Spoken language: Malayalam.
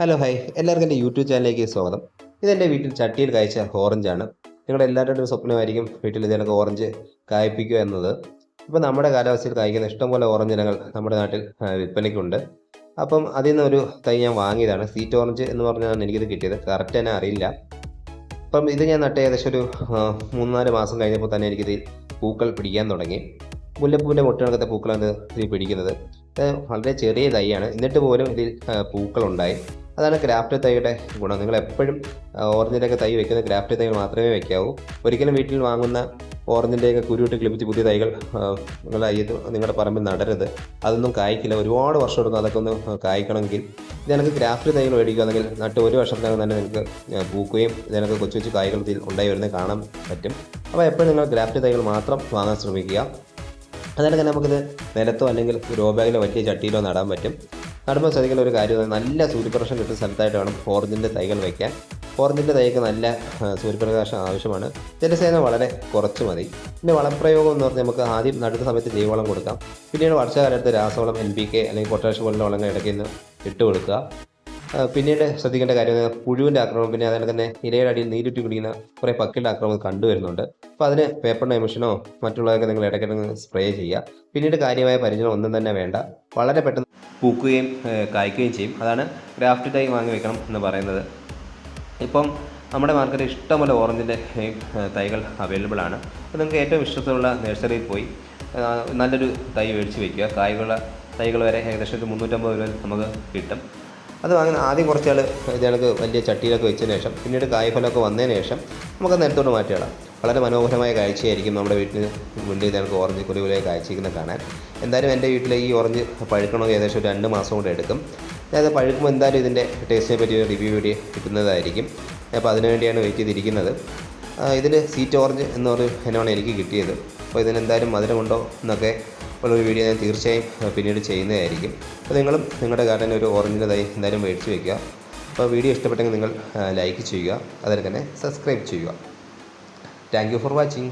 ഹലോ ഹൈ എല്ലാവർക്കും എന്റെ യൂട്യൂബ് ചാനലിലേക്ക് സ്വാഗതം. ഇതെന്റെ വീട്ടിൽ ചട്ടിയിൽ കായ്ച്ച ഓറഞ്ചാണ് നിങ്ങളുടെ എല്ലാവരുടെയും സ്വപ്നമായിരിക്കും വീട്ടിൽ ഇതിനൊക്കെ ഓറഞ്ച് കായ്പ്പിക്കുക എന്നത്. ഇപ്പോൾ നമ്മുടെ കാലാവസ്ഥയിൽ കായ്ക്കുന്ന ഇഷ്ടംപോലെ ഓറഞ്ച് ഇനങ്ങൾ നമ്മുടെ നാട്ടിൽ വിൽപ്പനയ്ക്കുണ്ട്. അപ്പം അതിൽ നിന്നൊരു തൈ ഞാൻ വാങ്ങിയതാണ്. സീറ്റ് ഓറഞ്ച് എന്ന് പറഞ്ഞാണ് എനിക്കിത് കിട്ടിയത്. കറക്റ്റ് തന്നെ അറിയില്ല. അപ്പം ഇത് ഞാൻ നട്ട് ഏകദേശം ഒരു മൂന്നാൽ മൂന്ന് നാല് മാസം കഴിഞ്ഞപ്പോൾ തന്നെ എനിക്കിത് പൂക്കൾ പിടിക്കാൻ തുടങ്ങി. മുല്ലപ്പൂവിന്റെ മുട്ടണക്കത്തെ പൂക്കളാണ് ഇതിൽ പിടിക്കുന്നത്. വളരെ ചെറിയ തൈയാണ്. എന്നിട്ട് പോലും ഇതിൽ പൂക്കളുണ്ടായി. അതാണ് ക്രാഫ്റ്റ് തൈയുടെ ഗുണം. നിങ്ങൾ എപ്പോഴും ഓറഞ്ചിന്റെയൊക്കെ തൈ വെക്കുന്ന ക്രാഫ്റ്റ് തൈകൾ മാത്രമേ വെക്കാവൂ. ഒരിക്കലും വീട്ടിൽ വാങ്ങുന്ന ഓറഞ്ചിന്റെയൊക്കെ കുരുവിട്ട് ക്ലിപ്പിച്ച് പുതിയ തൈകൾ നിങ്ങളുടെ നിങ്ങൾ അയ്യത് നിങ്ങളുടെ പറമ്പിൽ നടരുത്. അതൊന്നും കായ്ക്കില്ല. ഒരുപാട് വർഷം എടുക്കും അതൊക്കെ ഒന്ന് കായ്ക്കണമെങ്കിൽ. ഇത് എനിക്ക് ക്രാഫ്റ്റ് തൈകൾ മേടിക്കുകയാണെങ്കിൽ നട്ട് ഒരു വർഷത്തിനകം തന്നെ നിങ്ങൾക്ക് പൂക്കുകയും ഇതിനൊക്കെ കൊച്ചു കൊച്ചു കായ്കൾ ഉണ്ടായി വരുന്നത് കാണാൻ പറ്റും. അപ്പോൾ എപ്പോഴും നിങ്ങൾ ക്രാഫ്റ്റ് തൈകൾ മാത്രം വാങ്ങാൻ ശ്രമിക്കുക. അതിനൊക്കെ നമുക്കിത് നിലത്തോ അല്ലെങ്കിൽ ഗ്രോ ബാഗിലോ വലിയ ചട്ടിയിലോ നടാൻ പറ്റും. നടുമ്പോൾ ശ്രദ്ധിക്കേണ്ട ഒരു കാര്യം നല്ല സൂര്യപ്രകാശം കിട്ടുന്ന സ്ഥലത്തായിട്ട് വേണം ഓറഞ്ചിന്റെ തൈകൾ വയ്ക്കാൻ. ഓറഞ്ചിന്റെ തൈക്ക് നല്ല സൂര്യപ്രകാശം ആവശ്യമാണ്. ജലസേന വളരെ കുറച്ച് മതി. പിന്നെ വളപ്രയോഗം എന്ന് പറഞ്ഞാൽ നമുക്ക് ആദ്യം നടുന്ന സമയത്ത് ജൈവവളം കൊടുക്കാം. പിന്നീട് വർഷകാലത്ത് രാസവളം എൻ പി കെ അല്ലെങ്കിൽ പൊട്ടാഷ്യം പോലുള്ള വളങ്ങൾ ഇടയ്ക്ക് ഇട്ട് കൊടുക്കുക. പിന്നീട് ശ്രദ്ധിക്കേണ്ട കാര്യം പുഴുവിന്റെ ആക്രമണം പിന്നെ അതുപോലെ തന്നെ ഇലയുടെ അടിയിൽ നീരുറ്റി കുടിക്കുന്ന കുറേ പക്കിയുടെ ആക്രമണം കണ്ടുവരുന്നുണ്ട് അപ്പോൾ അതിന് പേപ്പർ എമിഷനോ മറ്റുള്ളതൊക്കെ നിങ്ങൾ ഇടയ്ക്കിടയ്ക്ക് സ്പ്രേ ചെയ്യുക. പിന്നീട് കാര്യമായ പരിചരണം ഒന്നും തന്നെ വേണ്ട. വളരെ പെട്ടെന്ന് പൂക്കുകയും കായ്ക്കുകയും ചെയ്യും. അതാണ് ഗ്രാഫ്റ്റ് ടൈം വാങ്ങി വെക്കണം എന്ന് പറയുന്നത്. ഇപ്പം നമ്മുടെ മാർക്കറ്റിൽ ഇഷ്ടംപോലെ ഓറഞ്ചിന്റെ തൈകൾ അവൈലബിൾ ആണ്. അപ്പോൾ നിങ്ങൾക്ക് ഏറ്റവും ഇഷ്ടത്തിലുള്ള നഴ്സറിയിൽ പോയി നല്ലൊരു തൈ മേടിച്ച് വയ്ക്കുക കായ്കളുള്ള തൈകൾ വരെ ഏകദേശം മുന്നൂറ്റമ്പത് രൂപ നമുക്ക് കിട്ടും. അത് വാങ്ങുന്ന ആദ്യം കുറച്ച് ആൾ ഇതേക്ക് വലിയ ചട്ടിയിലൊക്കെ വെച്ചതിന് ശേഷം പിന്നീട് കായ്ഫലമൊക്കെ വന്നതിന് ശേഷം നമുക്ക് നേരത്തോട്ട് മാറ്റിയിടാം. വളരെ മനോഹരമായ കാഴ്ചയായിരിക്കും നമ്മുടെ വീട്ടിൽ മുന്നിൽ ഇതേക്ക് ഓറഞ്ച് കുരുവിലെ കാഴ്ചയ്ക്കുന്ന കാണാൻ. എന്തായാലും എന്റെ വീട്ടിലെ ഈ ഓറഞ്ച് പഴുക്കണമെങ്കിൽ ഏകദേശം രണ്ട് മാസം കൂടെ എടുക്കും. ഞാൻ അത് പഴുക്കുമ്പോൾ എന്തായാലും ഇതിന്റെ ടേസ്റ്റിനെ പറ്റി ഒരു റിവ്യൂ വീഡിയോ കിട്ടുന്നതായിരിക്കും. അപ്പോൾ അതിനുവേണ്ടിയാണ് വെയിറ്റ് ചെയ്തിരിക്കുന്നത്. ഇതിൽ സീറ്റ് ഓറഞ്ച് എന്ന് പറഞ്ഞ ഇനമാണ് എനിക്ക് കിട്ടിയത്. അപ്പോൾ ഇതിനെന്തായാലും മധുരമുണ്ടോ എന്നൊക്കെ ഉള്ളൊരു വീഡിയോ ഞാൻ തീർച്ചയായും പിന്നീട് ചെയ്യുന്നതായിരിക്കും. അപ്പോൾ നിങ്ങളും നിങ്ങളുടെ ഗാർഡനിൽ ഒരു ഓറഞ്ചിന്റെ തൈ എന്തായാലും മേടിച്ച് വയ്ക്കുക അപ്പോൾ വീഡിയോ ഇഷ്ടപ്പെട്ടെങ്കിൽ നിങ്ങൾ ലൈക്ക് ചെയ്യുക. അതുപോലെ തന്നെ സബ്സ്ക്രൈബ് ചെയ്യുക. Thank you for watching